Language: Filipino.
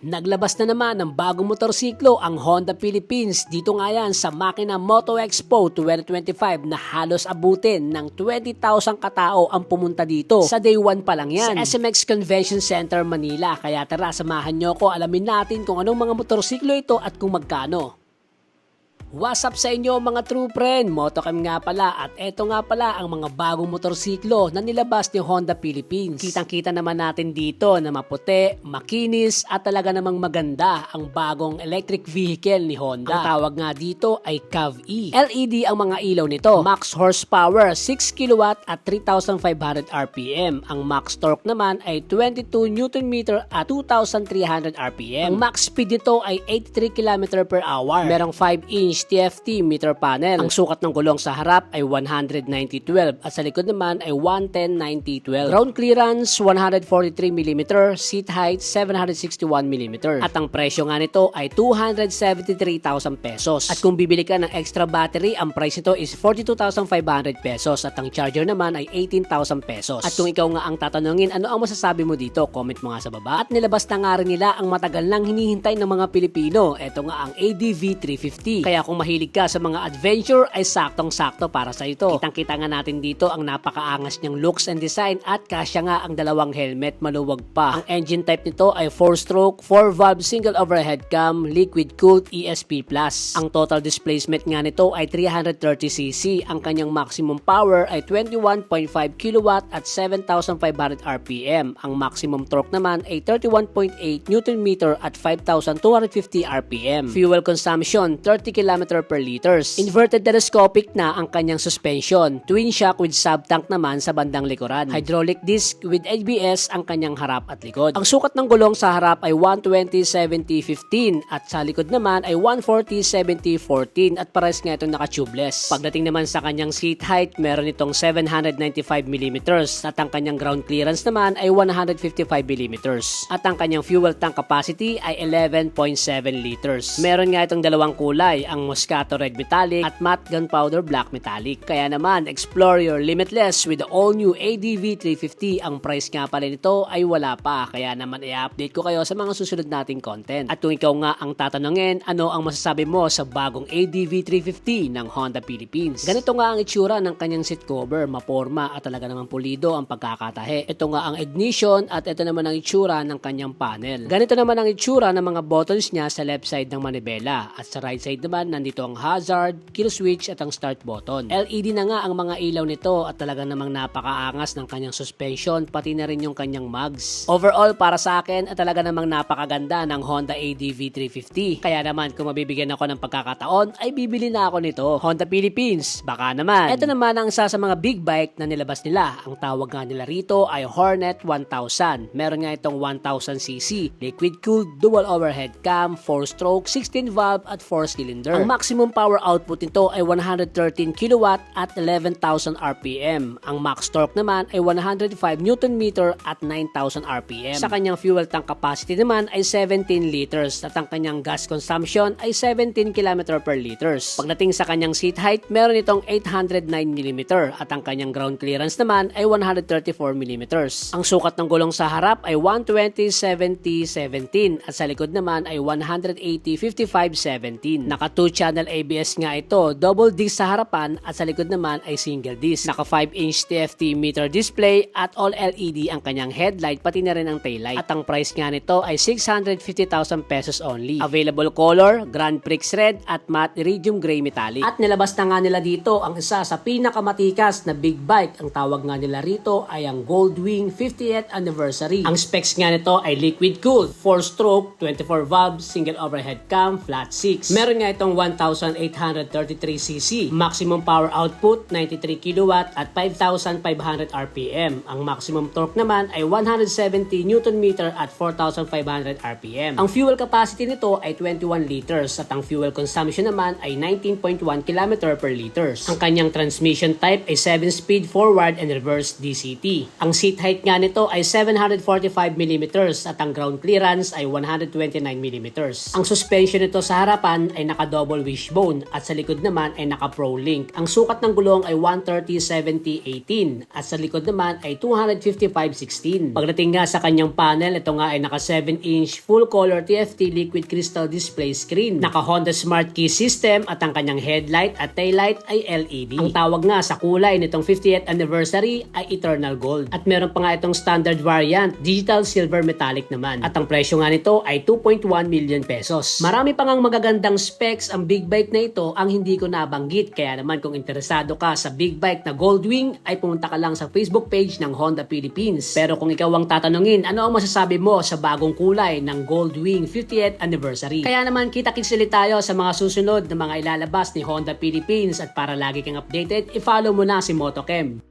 Naglabas na naman ng bagong motorsiklo ang Honda Philippines dito nga yan sa Makina Moto Expo 2025 na halos abutin ng 20,000 katao ang pumunta dito. Sa day 1 pa lang yan sa SMX Convention Center Manila. Kaya tara samahan nyo ko alamin natin kung anong mga motorsiklo ito at kung magkano. What's up sa inyo mga true friend? Motocam nga pala at eto nga pala ang mga bagong motorsiklo na nilabas ni Honda Philippines. Kitang-kita naman natin dito na maputi, makinis at talaga namang maganda ang bagong electric vehicle ni Honda. Ang tawag nga dito ay CAV-E. LED ang mga ilaw nito. Max horsepower 6 kW at 3,500 RPM. Ang max torque naman ay 22 Nm at 2,300 RPM. Ang max speed nito ay 83 km per hour. Merong 5-inch TFT meter panel. Ang sukat ng gulong sa harap ay 190-12 at sa likod naman ay 110-90-12. Ground clearance 143mm, seat height 761mm. At ang presyo nga nito ay 273,000 pesos. At kung bibili ka ng extra battery, ang price nito is 42,500 pesos at ang charger naman ay 18,000 pesos. At kung ikaw nga ang tatanungin, ano ang masasabi mo dito? Comment mo nga sa baba. At nilabas na nga rin nila ang matagal nang hinihintay ng mga Pilipino. Ito nga ang ADV 350. Kaya kung mahilig ka sa mga adventure ay saktong-sakto para sa ito. Kitang-kita nga natin dito ang napakaangas niyang looks and design at kasya nga ang dalawang helmet maluwag pa. Ang engine type nito ay 4-stroke, 4-valve single overhead cam, liquid cooled ESP+. Ang total displacement nga nito ay 330cc. Ang kanyang maximum power ay 21.5 kW at 7,500 RPM. Ang maximum torque naman ay 31.8 Nm at 5,250 RPM. Fuel consumption 30 km per liters. Inverted telescopic na ang kanyang suspension. Twin shock with sub-tank naman sa bandang likuran. Hydraulic disc with ABS ang kanyang harap at likod. Ang sukat ng gulong sa harap ay 120-70-15 at sa likod naman ay 140-70-14 at pares nga itong naka-tubeless. Pagdating naman sa kanyang seat height, meron itong 795mm at ang kanyang ground clearance naman ay 155mm at ang kanyang fuel tank capacity ay 11.7 liters. Meron nga itong dalawang kulay, ang Moscato Red Metallic at Matte Gunpowder Black Metallic. Kaya naman, explore your limitless with the all-new ADV 350. Ang price nga pala nito ay wala pa. Kaya naman i-update ko kayo sa mga susunod nating content. At kung ikaw nga ang tatanungin, ano ang masasabi mo sa bagong ADV 350 ng Honda Philippines? Ganito nga ang itsura ng kanyang seat cover, maporma at talaga namang pulido ang pagkakatahe. Ito nga ang ignition at ito naman ang itsura ng kanyang panel. Ganito naman ang itsura ng mga buttons niya sa left side ng manibela at sa right side naman nandito ang hazard, kill switch at ang start button. LED na nga ang mga ilaw nito at talaga namang napakaangas ng kanyang suspension pati na rin yung kanyang mugs. Overall para sa akin at talaga namang napakaganda ng Honda ADV 350. Kaya naman kung mabibigyan ako ng pagkakataon ay bibili na ako nito. Honda Philippines, baka naman. Ito naman ang isa sa mga big bike na nilabas nila. Ang tawag nga nila rito ay Hornet 1000. Meron nga itong 1000cc, liquid cooled, dual overhead cam, 4-stroke, 16 valve at 4 cylinder. Ang maximum power output nito ay 113 kW at 11,000 RPM. Ang max torque naman ay 105 Nm at 9,000 RPM. Sa kanyang fuel tank capacity naman ay 17 liters at ang kanyang gas consumption ay 17 km per liters. Pagdating sa kanyang seat height, meron itong 809 mm at ang kanyang ground clearance naman ay 134 mm. Ang sukat ng gulong sa harap ay 120-70-17 at sa likod naman ay 180-55-17. Naka 2 channel ABS nga ito, double disc sa harapan at sa likod naman ay single disc. Naka 5 inch TFT meter display at all LED ang kanyang headlight pati na rin ang taillight. At ang price nga nito ay 650,000 pesos only. Available color, Grand Prix Red at matte iridium gray metallic. At nilabas na nga nila dito ang isa sa pinakamatikas na big bike. Ang tawag nga nila rito ay ang Goldwing 50th anniversary. Ang specs nga nito ay liquid cooled, 4-stroke, 24 valve, single overhead cam, flat 6. Meron nga itong 1,833cc. Maximum power output 93 kW at 5,500 RPM. Ang maximum torque naman ay 170 Nm at 4,500 RPM. Ang fuel capacity nito ay 21 liters at ang fuel consumption naman ay 19.1 km per liters. Ang kanyang transmission type ay 7-speed forward and reverse DCT. Ang seat height nga nito ay 745 mm at ang ground clearance ay 129 mm. Ang suspension nito sa harapan ay naka-double double wishbone at sa likod naman ay naka Pro Link. Ang sukat ng gulong ay 130-70-18 at sa likod naman ay 255-16. Pagdating nga sa kanyang panel, ito nga ay naka 7-inch full color TFT liquid crystal display screen. Naka Honda Smart Key System at ang kanyang headlight at taillight ay LED. Ang tawag nga sa kulay nitong 50th anniversary ay Eternal Gold. At meron pa nga itong standard variant, digital silver metallic naman. At ang presyo nga nito ay 2.1 million pesos. Marami pa ngang magagandang specs ang big bike na ito ang hindi ko nabanggit. Kaya naman kung interesado ka sa big bike na Goldwing ay pumunta ka lang sa Facebook page ng Honda Philippines. Pero kung ikaw ang tatanungin, ano ang masasabi mo sa bagong kulay ng Goldwing 50th anniversary? Kaya naman kita-kits ulit tayo sa mga susunod na mga ilalabas ni Honda Philippines at para lagi kang updated, i-follow mo na si Motochem.